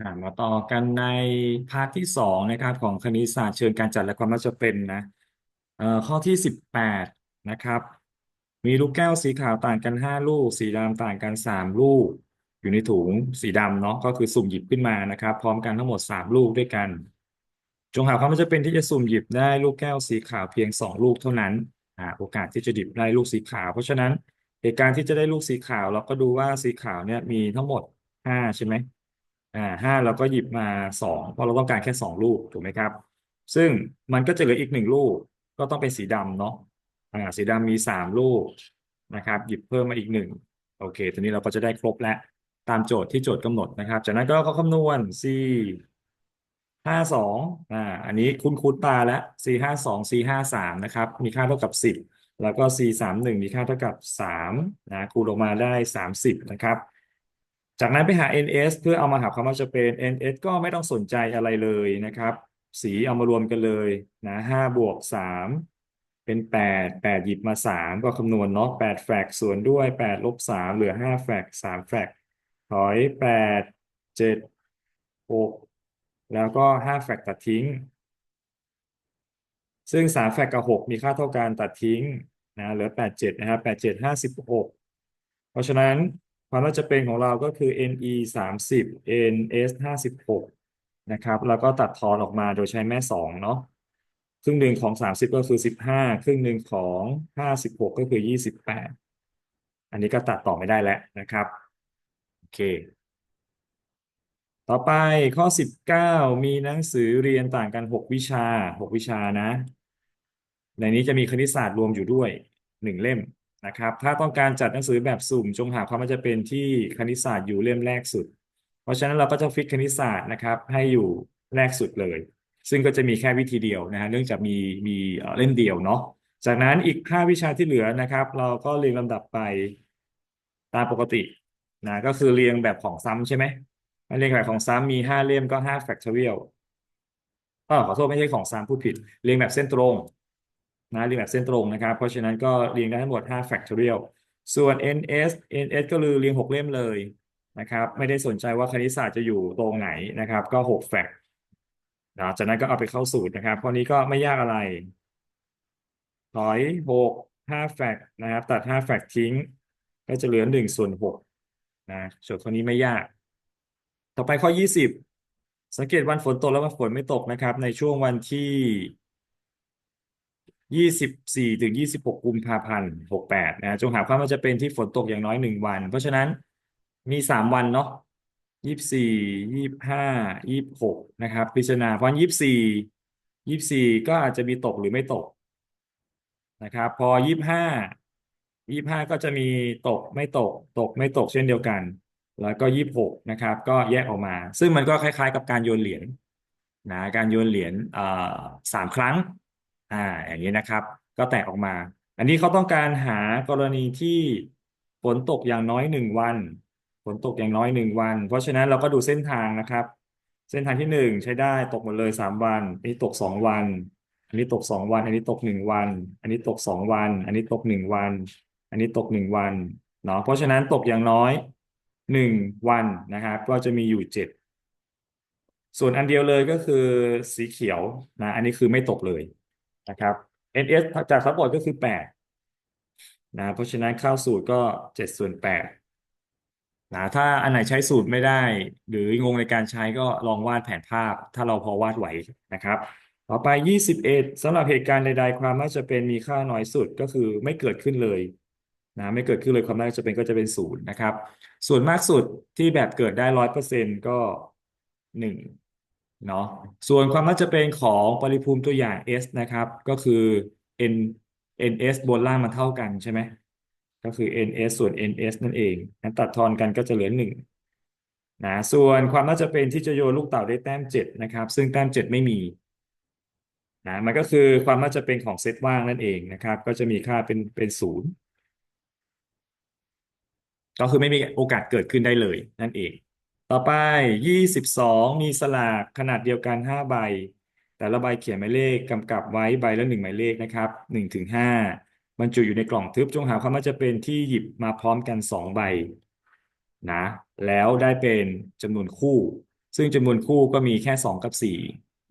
อ่ามาต่อกันในพาร์ทที่สองนะครับ ของคณิตศาสตร์เชิงการจัดและความน่าจะเป็นนะเอ่อข้อที่สิบแปดนะครับ มีลูกแก้วสีขาวต่างกันห้าลูก สีดำต่างกันสามลูก อยู่ในถุงสีดำเนาะก็คือสุ่มหยิบขึ้นมานะครับ พร้อมกันทั้งหมดสามลูกด้วยกัน จงหาความน่าจะเป็นที่จะสุ่มหยิบได้ลูกแก้วสีขาวเพียงสองลูกเท่านั้นอ่าโอกาสที่จะหยิบได้ลูกสีขาว เพราะฉะนั้นเหตุการณ์ที่จะได้ลูกสีขาวเราก็ดูว่าสีขาวเนี่ยมีทั้งหมดห้าใช่ไหม อ่าห้าเราก็หยิบมาสองเพราะเราต้องการแค่สองลูกถูกไหมครับ ซึ่งมันก็จะเหลืออีกหนึ่งลูกก็ต้องเป็นสีดำเนาะอ่าสีดำมีสามลูกนะครับ หยิบเพิ่มมาอีกหนึ่งโอเคทีนี้เราก็จะได้ครบแล้วตามโจทย์ที่โจทย์กำหนดนะครับ จากนั้นก็ก็คำนวณ c ห้าสองอ่าอันนี้คุ้นคุ้นตาแล้ว c ห้าสอง c ห้าสามนะครับ มีค่าเท่ากับสิบแล้วก็ c สามหนึ่งมีค่าเท่ากับสามนะคูณออกมาได้สามสิบนะครับ จากนั้นไปหา ns เพื่อเอามาหาความว่าจะเป็น ns ก็ไม่ต้องสนใจอะไรเลยนะครับ สีเอามารวมกันเลยนะห้าบวกสามเป็นแปดแปดหยิบมาสามก็คำนวณเนาะแปดแฟกส่วนด้วยแปดลบสามเหลือห้าแฟกสามแฟกถอยแปดเจ็ดหกแล้วก็ห้าแฟกตัดทิ้ง ซึ่งสามแฟกกับหกมีค่าเท่ากันตัดทิ้งนะเหลือแปดเจ็ดนะครับแปดเจ็ดห้าสิบหกเพราะฉะนั้น ความน่าจะเป็นของเราก็คือ NE สามสิบ NS ห้าสิบหกนะครับ แล้วก็ตัดทอนออกมาโดยใช้แม่สองเนาะครึ่งหนึ่งของสามสิบก็คือสิบห้าครึ่งหนึ่งของห้าสิบหกก็คือยี่สิบแปดอันนี้ก็ตัดต่อไม่ได้แล้วนะครับ โอเค ต่อไปข้อสิบเก้ามีหนังสือเรียนต่างกันหกวิชาหกวิชานะ ในนี้จะมีคณิตศาสตร์รวมอยู่ด้วยหนึ่งเล่ม นะครับ ถ้าต้องการจัดหนังสือแบบสุ่ม จงหาความมันจะเป็นที่คณิตศาสตร์อยู่เล่มแรกสุด เพราะฉะนั้นเราก็จะฟิกคณิตศาสตร์นะครับ ให้อยู่แรกสุดเลย ซึ่งก็จะมีแค่วิธีเดียวนะฮะเนื่องจากมีมีเล่มเดียวเนาะจากนั้นอีกห้าวิชาที่เหลือนะครับ เราก็เรียงลำดับไปตามปกตินะก็คือเรียงแบบของซ้ำใช่ไหมเรียงแบบของซ้ำมีห้าเล่มก็ห้า factorial ก็ขอโทษไม่ใช่ของซ้ำพูดผิด เรียงแบบเส้นตรง นะเรียงแบบเส้นตรงนะครับ เพราะฉะนั้นก็เรียงได้ทั้งหมด 5 factorial ส่วน ns ns ก็คือเรียง 6 เล่มเลยนะครับ ไม่ได้สนใจว่าคณิตศาสตร์จะอยู่ตรงไหนนะครับ ก็6 fact นะจากนั้นก็เอาไปเข้าสูตรนะครับข้อนี้ก็ไม่ยากอะไร ถอย 6 5 fact นะครับ ตัด5 fact ทิ้ง ก็จะเหลือ1ส่วน6นะส่วนข้อนี้ไม่ยาก ต่อไปข้อ 20 สังเกตวันฝนตกและวันฝนไม่ตกนะครับ ในช่วงวันที่ ยี่สิบสี่ถึงยี่สิบหกกุมภาพันธ์หกแปดนะจงหาความว่าจะเป็นที่ฝนตกอย่างน้อยหนึ่งวัน เพราะฉะนั้นมีสามวันเนาะยี่สิบสี่ยี่สิบห้ายี่สิบหกนะครับ พิจารณาเพราะยี่สิบสี่ยี่สิบสี่ก็อาจจะมีตกหรือไม่ตกนะครับ พอยี่สิบห้ายี่สิบห้าก็จะมีตกไม่ตก ตกไม่ตกเช่นเดียวกัน แล้วก็ยี่สิบหกนะครับ ก็แยกออกมา ซึ่งมันก็คล้าย ๆ กับการโยนเหรียญนะการโยนเหรียญสามครั้ง อ่าอย่างนี้นะครับ ก็แตกออกมา อันนี้เขาต้องการหากรณีที่ฝนตกอย่างน้อยหนึ่งวันฝนตกอย่างน้อยหนึ่งวัน เพราะฉะนั้นเราก็ดูเส้นทางนะครับ เส้นทางที่หนึ่งใช้ได้ตกหมดเลยสามวันอันนี้ตกสองวัน อันนี้ตกสองวัน อันนี้ตกหนึ่งวัน อันนี้ตกสองวัน อันนี้ตกหนึ่งวัน อันนี้ตกหนึ่งวันเนาะเพราะฉะนั้นตกอย่างน้อยหนึ่งวันนะครับก็จะมีอยู่เจ็ดส่วนอันเดียวเลยก็คือสีเขียวนะ อันนี้คือไม่ตกเลย นะครับ NS จากทั้งหมดก็คือแปดนะ เพราะฉะนั้นเข้าสูตรก็เจ็ดส่วนแปดนะถ้าอันไหนใช้สูตรไม่ได้ หรืองงในการใช้ก็ลองวาดแผนภาพ ถ้าเราพอวาดไหวนะครับ ต่อไปยี่สิบเอ็ดสำหรับเหตุการณ์ใดๆ ความน่าจะเป็นมีค่าน้อยสุดก็คือไม่เกิดขึ้นเลยนะไม่เกิดขึ้นเลยความน่าจะเป็นก็จะเป็นศูนย์นะครับ ส่วนมากสุดที่แบบเกิดได้ร้อยเปอร์เซ็นต์ก็หนึ่ง เนาะส่วนความน่าจะเป็นของปริภูมิตัวอย่าง S นะครับ ก็คือ N NS บนล่างมันเท่ากันใช่ไหมก็คือ NS ส่วน NS นั่นเองนั้นตัดทอนกันก็จะเหลือหนึ่งนะส่วนความน่าจะเป็นที่จะโยนลูกเต่าได้แต้มเจ็ดนะครับ ซึ่งแต้มเจ็ดไม่มีนะมันก็คือความน่าจะเป็นของเซตว่างนั่นเองนะครับ ก็จะมีค่าเป็นเป็นศูนย์ก็คือไม่มีโอกาสเกิดขึ้นได้เลยนั่นเอง ต่อไปยี่สิบสองมีสลากขนาดเดียวกันห้าใบ แต่ละใบเขียนหมายเลขกำกับไว้ใบละหนึ่งหมายเลขนะครับหนึ่งถึงห้าบรรจุอยู่ในกล่องทึบจงหาความว่าจะเป็นที่หยิบมาพร้อมกันสองใบนะแล้วได้เป็นจำนวนคู่ ซึ่งจำนวนคู่ก็มีแค่สองกับสี่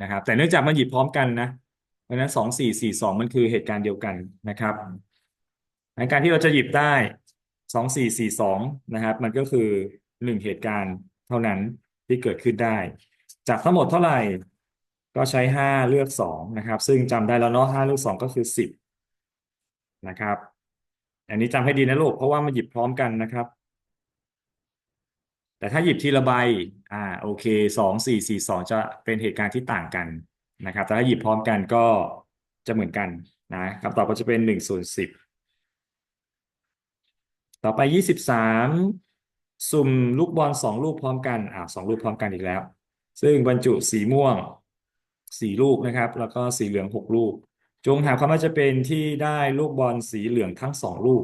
นะครับแต่เนื่องจากมันหยิบพร้อมกันนะเพราะฉะนั้นสองสี่สี่สองมันคือเหตุการณ์เดียวกันนะครับการที่เราจะหยิบได้สองสี่สี่สองนะครับ มันก็คือหนึ่งเหตุการณ์ เท่านั้นที่เกิดขึ้นได้ จากทั้งหมดเท่าไหร่ ก็ใช้ห้าเลือกสองนะครับ ซึ่งจำได้แล้วเนาะห้าเลือกสองก็คือสิบนะครับ อันนี้จำให้ดีนะลูกเพราะว่ามันหยิบพร้อมกันนะครับ แต่ถ้าหยิบทีละใบอ่าโอเคสองสี่สี่สองจะเป็นเหตุการณ์ที่ต่างกันนะครับ แต่ถ้าหยิบพร้อมกันก็จะเหมือนกันนะคำตอบก็จะเป็นหนึ่งส่วนสิบต่อไปยี่สิบสาม สุ่มลูกบอลสองลูกพร้อมกันอ่าสองลูกพร้อมกันอีกแล้ว ซึ่งบรรจุสีม่วงสี่ลูกนะครับ แล้วก็สีเหลืองหกลูก จงหาความน่าจะเป็นที่ได้ลูกบอลสีเหลืองทั้งสองลูก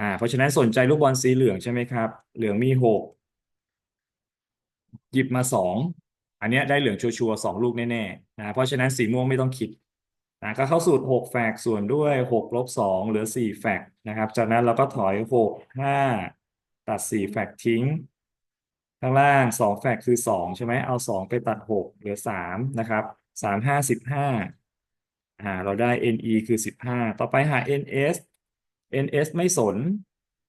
อ่าเพราะฉะนั้นสนใจลูกบอลสีเหลืองใช่ไหมครับ เหลืองมีหกหยิบมาสองอันเนี้ยได้เหลืองชัวร์ๆสองลูกแน่ๆนะเพราะฉะนั้นสีม่วงไม่ต้องคิดนะก็เข้าสูตรหกแฟกส่วนด้วยหกลบสองเหลือสี่แฟกนะครับ จากนั้นเราก็ถอยหกห้า ตัดสี่แฟกทิ้ง ข้างล่างสองแฟกคือสองใช่ไหมเอาสองไปตัดหกเหลือสามนะครับสามห้าสิบห้าอ่าเราได้ NE คือสิบห้าต่อไปหา NS NS ไม่สน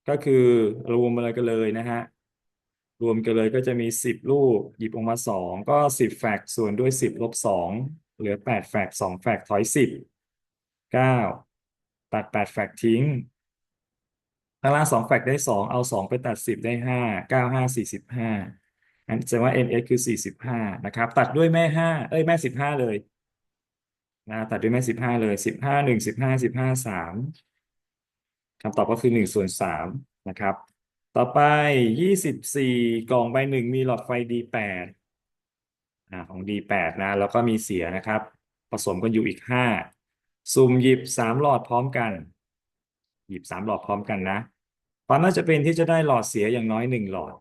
ก็คือรวมอะไรกันเลยนะฮะ รวมกันเลยก็จะมีสิบลูก หยิบออกมาสองก็สิบแฟกส่วนด้วยสิบลบสองเหลือแปดแฟกสองแฟกถอยสิบเก้าตัดแปดแฟกทิ้ง ข้างล่างสองแฟกได้สองเอาสองไปตัดสิบได้ห้าเก้าห้าสี่สิบห้าอันแสดงว่า NS คือสี่สิบห้านะครับ ตัดด้วยแม่ห้าเอ้ยแม่สิบห้าเลยนะตัดด้วยแม่สิบห้าเลยสิบห้าหนึ่งสิบห้าสิบห้าสามคำตอบก็คือหนึ่งส่วนสามนะครับ ต่อไปยี่สิบสี่กล่องใบหนึ่งมีหลอดไฟ D8 อ่าของ D8 นะ แล้วก็มีเสียนะครับ ผสมกันอยู่อีกห้าสุ่มหยิบสามหลอดพร้อมกัน หยิบสามหลอดพร้อมกันนะ ความน่าจะเป็นที่จะได้หลอดเสียอย่างน้อยหนึ่งหลอด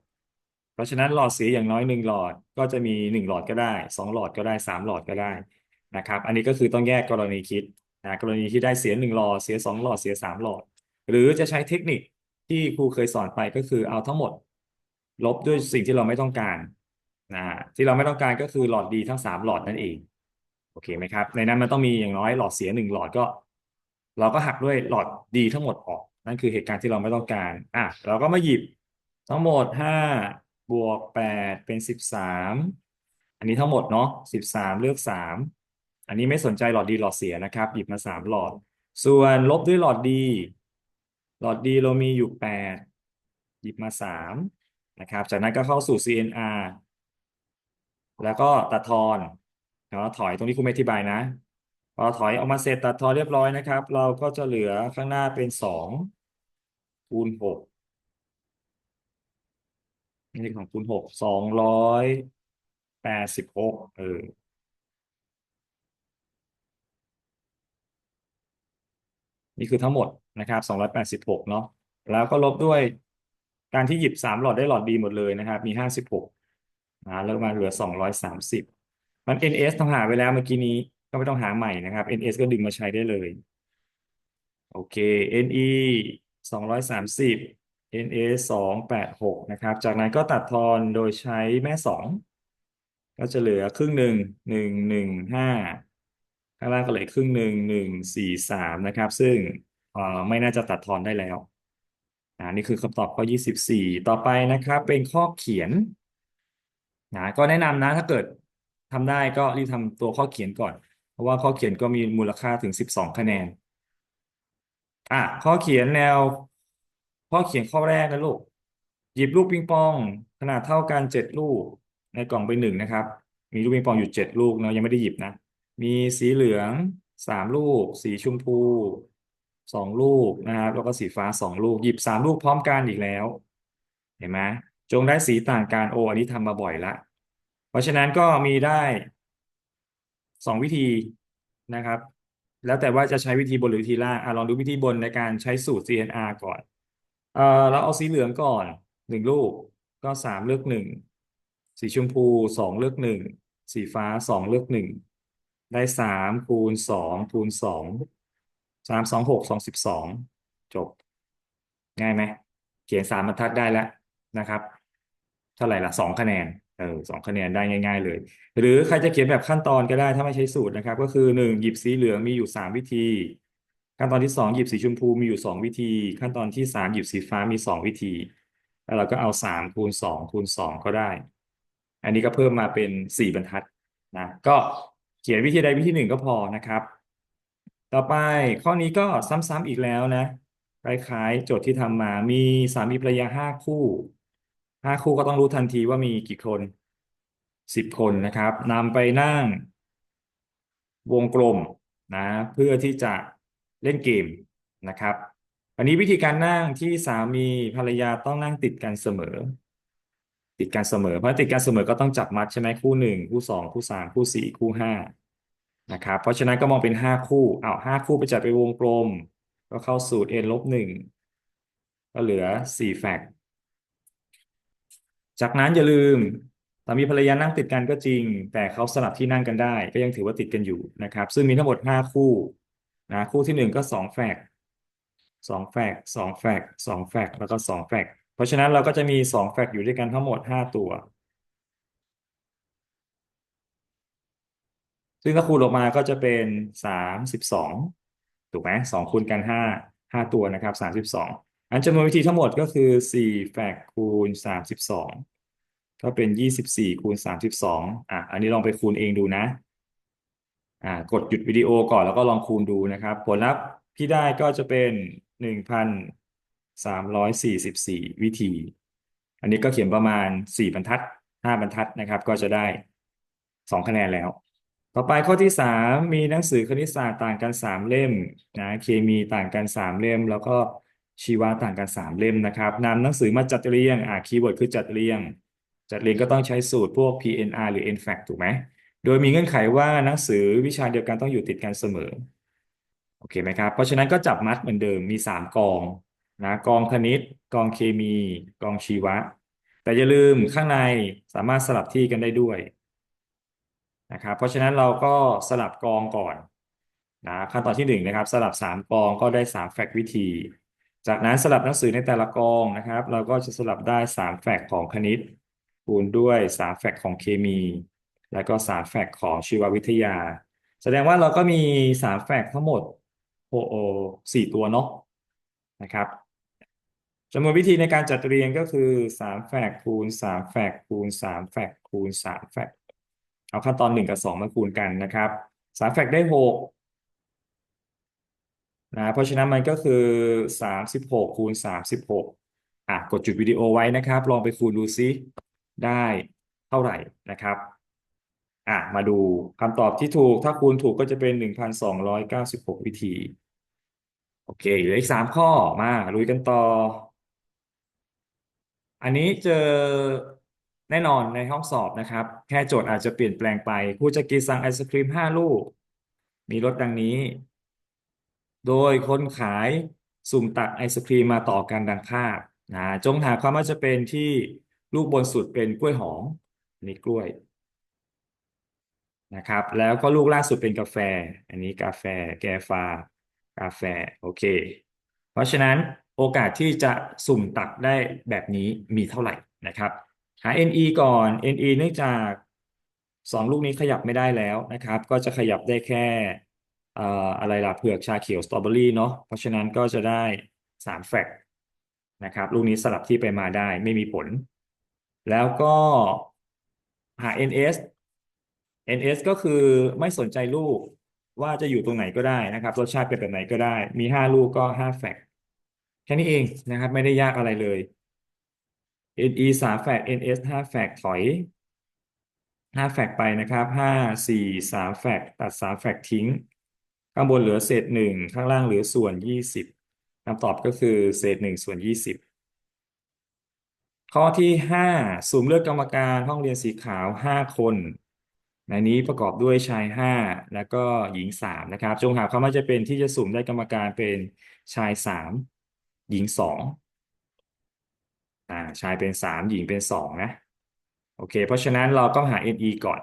เพราะฉะนั้นหลอดเสียอย่างน้อยหนึ่งหลอดก็จะมีหนึ่งหลอดก็ได้สองหลอดก็ได้สามหลอดก็ได้นะครับ อันนี้ก็คือต้องแยกกรณีคิดนะกรณีที่ได้เสียหนึ่งหลอดเสียสองหลอดเสียสามหลอด หรือจะใช้เทคนิคที่ครูเคยสอนไปก็คือเอาทั้งหมด ลบด้วยสิ่งที่เราไม่ต้องการนะที่เราไม่ต้องการก็คือหลอดดีทั้งสามหลอดนั่นเองโอเคไหมครับ ในนั้นมันต้องมีอย่างน้อยหลอดเสียหนึ่งหลอดก็ เราก็หักด้วยหลอดดีทั้งหมดออก นั่นคือเหตุการณ์ที่เราไม่ต้องการ อะ เราก็มาหยิบทั้งหมดห้าบวกแปดเป็นสิบสามอันนี้ทั้งหมดเนาะสิบสามเลือกสามอันนี้ไม่สนใจหลอดดีหลอดเสียนะครับ หยิบมาสามหลอด ส่วนลบด้วยหลอดดี หลอดดีเรามีอยู่แปดหยิบมาสามนะครับ จากนั้นก็เข้าสู่ CNR แล้วก็ตัดทอนแล้วถอยตรงนี้คุณไม่อธิบายนะพอถอยออกมาเสร็จตัดทอนเรียบร้อยนะครับ เราก็จะเหลือข้างหน้าเป็นสอง คูณหกนี่ของคูณหกสองร้อยแปดสิบหกเออนี่คือทั้งหมดนะครับสองร้อยแปดสิบหกเนาะแล้วก็ลบด้วยการที่หยิบสามหลอดได้หลอดดีหมดเลยนะครับ มีห้าสิบหกนะแล้วมาเหลือสองร้อยสามสิบมัน NS ต้องหาไว้แล้วเมื่อกี้นี้ก็ไม่ต้องหาใหม่นะครับ NS ก็ดึงมาใช้ได้เลย โอเค NE สองร้อยสามสิบ NS สองแปดหกนะครับ จากนั้นก็ตัดทอนโดยใช้แม่สองก็จะเหลือครึ่งหนึ่งหนึ่งหนึ่งห้าข้างล่างก็เหลือครึ่งหนึ่งหนึ่งสี่สามนะครับ ซึ่งไม่น่าจะตัดทอนได้แล้วอ่านี่คือคำตอบข้อยี่สิบสี่ต่อไปนะครับ เป็นข้อเขียนนะก็แนะนำนะถ้าเกิดทำได้ก็รีบทำตัวข้อเขียนก่อน เพราะว่าข้อเขียนก็มีมูลค่าถึงสิบสองคะแนน อะข้อเขียนแนว ข้อเขียนข้อแรกนะลูก หยิบลูกปิงปอง ขนาดเท่ากันเจ็ดลูก ในกล่องไปหนึ่งนะครับ มีลูกปิงปองอยู่เจ็ดลูกเนาะยังไม่ได้หยิบนะ มีสีเหลืองสามลูก สีชมพูสองลูกนะครับ แล้วก็สีฟ้าสองลูก หยิบสามลูกพร้อมกันอีกแล้ว เห็นไหมจงได้สีต่างกันโออันนี้ทำมาบ่อยละ เพราะฉะนั้นก็มีได้สองวิธีนะครับ แล้วแต่ว่าจะใช้วิธีบนหรือวิธีล่างอะลองดูวิธีบนในการใช้สูตร CNR ก่อนเอ่อเราเอาสีเหลืองก่อนหนึ่งลูกก็สามเลือกหนึ่งสีชมพูสองเลือกหนึ่งสีฟ้าสองเลือกหนึ่งได้สามคูณสองคูณสองสามสองหกสองสิบสองจบ ง่ายไหมเขียนสามบรรทัดได้แล้วนะครับ เท่าไหร่ละสองคะแนน เออสองคะแนนได้ง่าย ๆ เลย หรือใครจะเขียนแบบขั้นตอนก็ได้ถ้าไม่ใช้สูตรนะครับ ก็คือหนึ่งหยิบสีเหลืองมีอยู่สามวิธี ขั้นตอนที่สองหยิบสีชมพูมีอยู่สองวิธี ขั้นตอนที่สามหยิบสีฟ้ามีสองวิธี แล้วเราก็เอาสามคูณสองคูณสองก็ได้ อันนี้ก็เพิ่มมาเป็นสี่บรรทัดนะก็เขียนวิธีใดวิธีหนึ่งก็พอนะครับ ต่อไปข้อนี้ก็ซ้ำๆอีกแล้วนะคล้ายๆโจทย์ที่ทำมามีสามีภรรยาห้าคู่ ห้าคู่ก็ต้องรู้ทันทีว่ามีกี่คนสิบคนนะครับนำไปนั่งวงกลมนะเพื่อที่จะเล่นเกมนะครับ อันนี้วิธีการนั่งที่สามีภรรยาต้องนั่งติดกันเสมอ ติดกันเสมอเพราะติดกันเสมอก็ต้องจับมัดใช่ไหมคู่หนึ่งคู่สองคู่สามคู่สี่คู่ห้านะครับ เพราะฉะนั้นก็มองเป็นห้าคู่เอาห้าคู่ไปจัดไปวงกลม ก็เข้าสูตร n ลบหนึ่งก็เหลือสี่แฟก จากนั้นอย่าลืมสามีภรรยานั่งติดกันก็จริง แต่เขาสลับที่นั่งกันได้ ก็ยังถือว่าติดกันอยู่นะครับ ซึ่งมีทั้งหมดห้าคู่นะคู่ที่หนึ่งก็สองแฟกสองแฟกสองแฟกสองแฟกแล้วก็สองแฟกเพราะฉะนั้นเราก็จะมีสองแฟกอยู่ด้วยกันทั้งหมดห้าตัว ซึ่งถ้าคูณออกมาก็จะเป็นสามสิบสองถูกไหมสองคูณกันห้าห้าตัวนะครับสามสิบสอง อันจำนวนวิธีทั้งหมดก็คือสี่แฟกคูณสามสิบสองก็เป็นยี่สิบสี่คูณสามสิบสองอะอันนี้ลองไปคูณเองดูนะอ่ากดหยุดวิดีโอก่อนแล้วก็ลองคูณดูนะครับ ผลลัพธ์ที่ได้ก็จะเป็นหนึ่งพันสามร้อยสี่สิบสี่วิธี อันนี้ก็เขียนประมาณสี่บรรทัดห้าบรรทัดนะครับ ก็จะได้สองคะแนนแล้วต่อไปข้อที่สามมีหนังสือคณิตศาสตร์ต่างกันสามเล่มนะเคมีต่างกันสามเล่ม แล้วก็ ชีวะต่างกันสามเล่มนะครับนำหนังสือมาจัดเรียงอ่าคีย์เวิร์ดคือจัดเรียง จัดเรียงก็ต้องใช้สูตรพวก PNR หรือ NFACT ถูกไหมโดยมีเงื่อนไขว่าหนังสือวิชาเดียวกันต้องอยู่ติดกันเสมอโอเคไหมครับเพราะฉะนั้นก็จับมัดเหมือนเดิมมีสามกองนะกองคณิต กองเคมี กองชีวะ แต่อย่าลืมข้างในสามารถสลับที่กันได้ด้วยนะครับเพราะฉะนั้นเราก็สลับกองก่อนนะขั้นตอนที่หนึ่งนะครับ สลับสามกองก็ได้สามแฟกต์วิธี จากนั้นสลับหนังสือในแต่ละกองนะครับ เราก็จะสลับได้สามแฟกต์ของคณิต คูณด้วยสามแฟกต์ของเคมี แล้วก็สามแฟกต์ของชีววิทยา แสดงว่าเราก็มีสามแฟกต์ทั้งหมดโอโอสี่ตัวเนาะนะครับจำนวนวิธีในการจัดเรียงก็คือสามแฟกต์คูณสามแฟกต์คูณสามแฟกต์คูณสามแฟกต์เอาขั้นตอนหนึ่งกับสองมาคูณกันนะครับสามแฟกต์ได้หก นะเพราะฉะนั้นมันก็คือสามสิบหกคูณสามสิบหกอะกดจุดวิดีโอไว้นะครับ ลองไปคูณดูซิได้เท่าไหร่นะครับอะมาดูคำตอบที่ถูกถ้าคูณถูกก็จะเป็นหนึ่งพันสองร้อยเก้าสิบหกวิธี โอเคเหลืออีกสามข้อมาลุยกันต่อ อันนี้เจอแน่นอนในห้องสอบนะครับ แค่โจทย์อาจจะเปลี่ยนแปลงไปครูจะกีสั่งไอศครีมห้าลูก มีรสดังนี้ โดยคนขายสุ่มตักไอศครีมมาต่อกันดังภาพนะจงหาความว่าจะเป็นที่ลูกบนสุดเป็นกล้วยหอมอันนี้กล้วยนะครับ แล้วก็ลูกล่าสุดเป็นกาแฟ อันนี้กาแฟ แกฟา กาแฟ โอเค เพราะฉะนั้นโอกาสที่จะสุ่มตักได้แบบนี้มีเท่าไหร่นะครับ หา NE ก่อน NE เนื่องจากสองลูกนี้ขยับไม่ได้แล้วนะครับ ก็จะขยับได้แค่ อ่ออะไรล่ะเผือกชาเขียวสตรอเบอรี่เนาะเพราะฉะนั้นก็จะได้สามแฟกต์นะครับลูกนี้สลับที่ไปมาได้ไม่มีผล แล้วก็หา NS NS ก็คือไม่สนใจลูกว่าจะอยู่ตรงไหนก็ได้นะครับรสชาติเป็นแบบไหนก็ได้ มีห้าลูกก็ห้าแฟกต์แค่นี้เองนะครับ ไม่ได้ยากอะไรเลย NE สามแฟกต์ NS ห้าแฟกต์ถอยห้าแฟกต์ไปนะครับห้าสี่สามแฟกต์ตัดสามแฟกต์ทิ้ง ข้างบนเหลือเศษหนึ่งข้างล่างเหลือส่วนยี่สิบคำตอบก็คือเศษหนึ่งส่วนยี่สิบข้อที่ห้าสุ่มเลือกกรรมการห้องเรียนสีขาวห้าคนในนี้ประกอบด้วยชายห้าแล้วก็หญิงสามนะครับ จงหาความว่าจะเป็นที่จะสุ่มได้กรรมการเป็นชายสามหญิงสองอ่าชายเป็นสามหญิงเป็นสองนะ โอเค เพราะฉะนั้นเราต้องหา NE ก่อน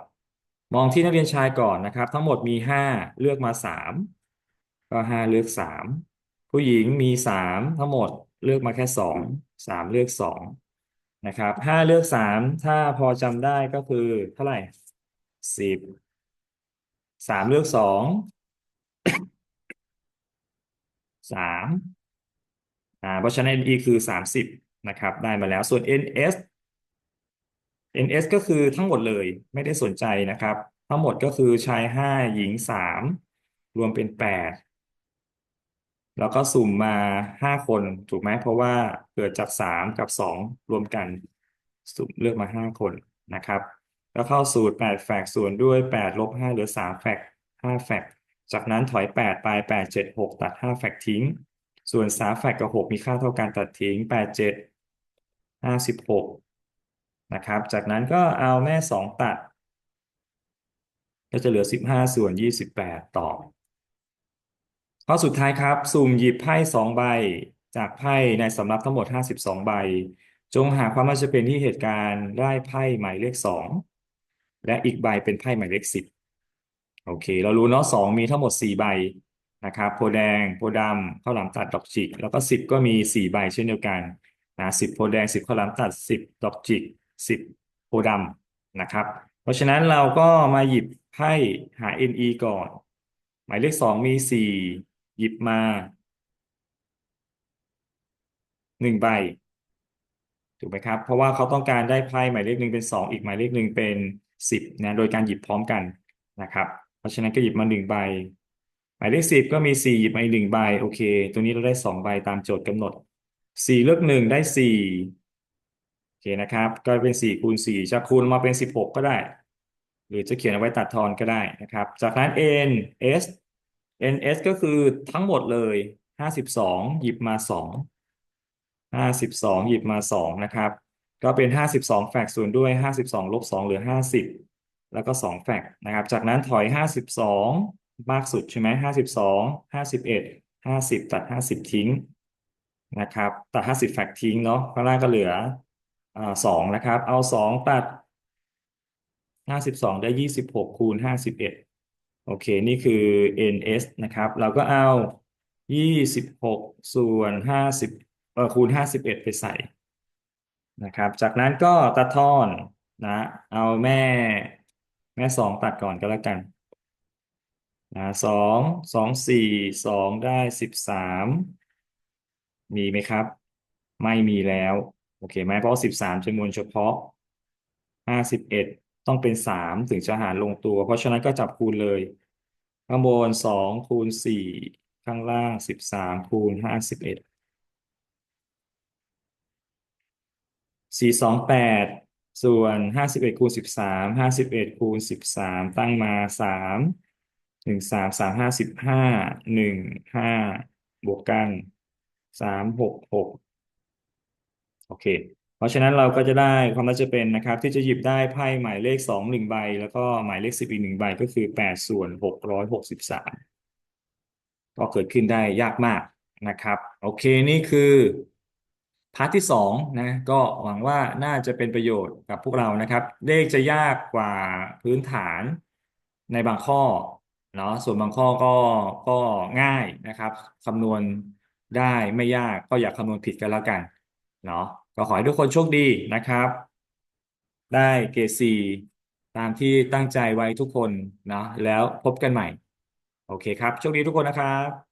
มองที่นักเรียนชายก่อนนะครับ ทั้งหมดมีห้าเลือกมาสามก็ห้าเลือกสามผู้หญิงมีสามทั้งหมดเลือกมาแค่สองสามเลือกสองนะครับห้าเลือกสามถ้าพอจำได้ก็คือเท่าไหร่สิบสามเลือกสองสามอ่าเพราะฉะนั้น NE คือสามสิบนะครับ ได้มาแล้วส่วน NS NS ก็คือทั้งหมดเลยไม่ได้สนใจนะครับ ทั้งหมดก็คือชายห้าหญิงสามรวมเป็นแปดแล้วก็สุ่มมาห้าคนถูกไหมเพราะว่าเกิดจากสามกับสองรวมกัน สุ่มเลือกมาห้าคนนะครับ แล้วเข้าสูตรแปดแฟกส่วนด้วยแปดลบห้าเหลือสามแฟกห้าแฟกจากนั้นถอยแปดไปแปดเจ็ดหกตัดห้าแฟกทิ้ง ส่วนสามแฟกกับหกมีค่าเท่ากันตัดทิ้งแปดเจ็ดห้าสิบหก นะครับ จากนั้นก็เอาแม่สองตัด ก็จะเหลือสิบห้าส่วนยี่สิบแปดต่อ ข้อสุดท้ายครับ สุ่มหยิบไพ่สองใบ จากไพ่ในสำรับทั้งหมดห้าสิบสองใบ จงหาความน่าจะเป็นที่เหตุการณ์ได้ไพ่หมายเลขสองและอีกใบเป็นไพ่หมายเลขสิบโอเค เรารู้เนาะสองมีทั้งหมดสี่ใบนะครับโพแดงโพดำข้าวหลามตัดดอกจิก แล้วก็สิบก็มีสี่ใบเช่นเดียวกันนะสิบโพแดงสิบข้าวหลามตัดสิบดอกจิก สิบโพดำนะครับ เพราะฉะนั้นเราก็มาหยิบไพ่หา NE ก่อน หมายเลขสองมีสี่หยิบมาหนึ่งใบถูกไหมครับ เพราะว่าเขาต้องการได้ไพ่หมายเลขหนึ่งเป็นสองอีกหมายเลขหนึ่งเป็นสิบนะโดยการหยิบพร้อมกันนะครับ เพราะฉะนั้นก็หยิบมาหนึ่งใบ หมายเลขสิบก็มีสี่หยิบมาอีกหนึ่งใบโอเคตรงนี้เราได้สองใบตามโจทย์กำหนดสี่เลือกหนึ่งได้สี่ เคนะครับ ก็เป็นสี่คูณสี่จะคูณมาเป็นสิบหกก็ได้ หรือจะเขียนเอาไว้ตัดทอนก็ได้นะครับ จากนั้น n s n s ก็คือทั้งหมดเลยห้าสิบสองหยิบมาสองห้าสิบสองหยิบมาสองนะครับ ก็เป็นห้าสิบสองแฟกส่วนด้วยห้าสิบสองลบสองเหลือห้าสิบแล้วก็สองแฟกนะครับ จากนั้นถอยห้าสิบสองมากสุดใช่ไหมห้าสิบสองห้าสิบเอ็ดห้าสิบตัดห้าสิบทิ้งนะครับ ตัดห้าสิบแฟกทิ้งเนาะข้างล่างก็เหลือ อ่าสองนะครับ เอาสองตัดห้าสิบสองได้ยี่สิบหกคูณห้าสิบเอ็ดโอเค นี่คือ ns นะครับ เราก็เอายี่สิบหกส่วนห้าสิบเอ่อคูณห้าสิบเอ็ดไปใส่นะครับ จากนั้นก็ตัดทอนนะ เอาแม่ แม่สองตัดก่อนก็แล้วกันนะสองสองสี่สองได้สิบสามมีไหมครับ ไม่มีแล้ว โอเคไหมเพราะสิบสามจำนวนเฉพาะห้าสิบเอ็ดต้องเป็นสามถึงจะหารลงตัว เพราะฉะนั้นก็จับคูณเลย ข้างบนสองคูณสี่ข้างล่างสิบสามคูณห้าสิบเอ็ดสี่สองแปดส่วนห้าสิบเอ็ดคูณสิบสามห้าสิบเอ็ดคูณสิบสามตั้งมาสามหนึ่งสามสามห้าสิบห้าหนึ่งห้าบวกกันสามหกหก โอเค เพราะฉะนั้นเราก็จะได้ความน่าจะเป็นนะครับ ที่จะหยิบได้ไพ่หมายเลขสองหนึ่งใบ แล้วก็หมายเลขสิบอีกหนึ่งใบก็คือแปดส่วนหกร้อยหกสิบสามก็เกิดขึ้นได้ยากมากนะครับ โอเคนี่คือพาร์ทที่สองนะก็หวังว่าน่าจะเป็นประโยชน์กับพวกเรานะครับ เลขจะยากกว่าพื้นฐานในบางข้อเนาะส่วนบางข้อก็ก็ง่ายนะครับคำนวณได้ไม่ยากก็อย่าคำนวณผิดกันแล้วกันเนาะ ก็ขอให้ทุกคนโชคดีนะครับ ได้เกรดสี่ตามที่ตั้งใจไว้ทุกคนนะแล้วพบกันใหม่ โอเคครับ โชคดีทุกคนนะครับ